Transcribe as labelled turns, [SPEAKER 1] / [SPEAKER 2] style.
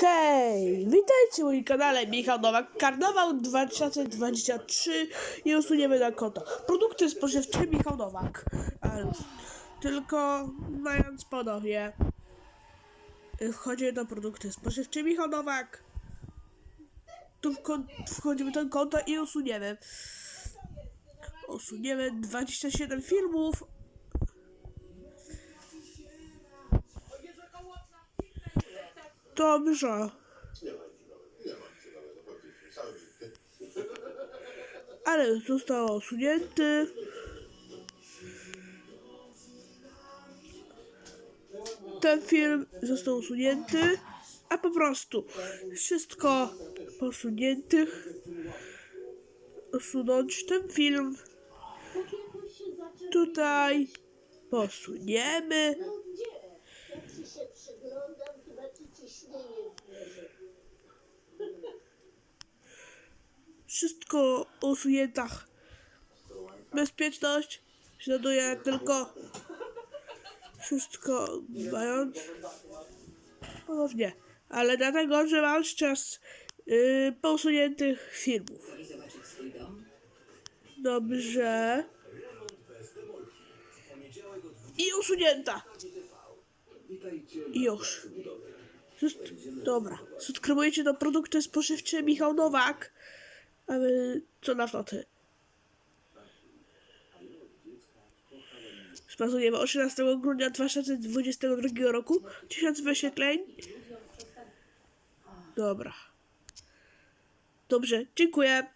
[SPEAKER 1] Hej, witajcie w moim kanale Michał Nowak. Karnawał 2023 i usuniemy na konto. Produkty spożywcze Michał Nowak. Ale tylko mając ponownie. Wchodzi do produkty spożywcze Michał Nowak. Tu wchodzimy do konta i usuniemy. Usuniemy 27 filmów. Dobrze. Ale został usunięty. Ten film został usunięty, a po prostu wszystko posuniętych. Usunąć ten film. Tutaj posuniemy. Wszystko usunięte. Bezpieczność znajduje tylko wszystko mając ponownie. Ale dlatego, że mam czas yy, posuniętych filmów. Dobrze. I usunięta. I już. Dobra. Subskrybujcie do produkty spożywcze Michał Nowak. A my co na floty? Spazujemy o 13 grudnia 2022 roku. 1000 wyświetleń. Dobra. Dobrze, dziękuję.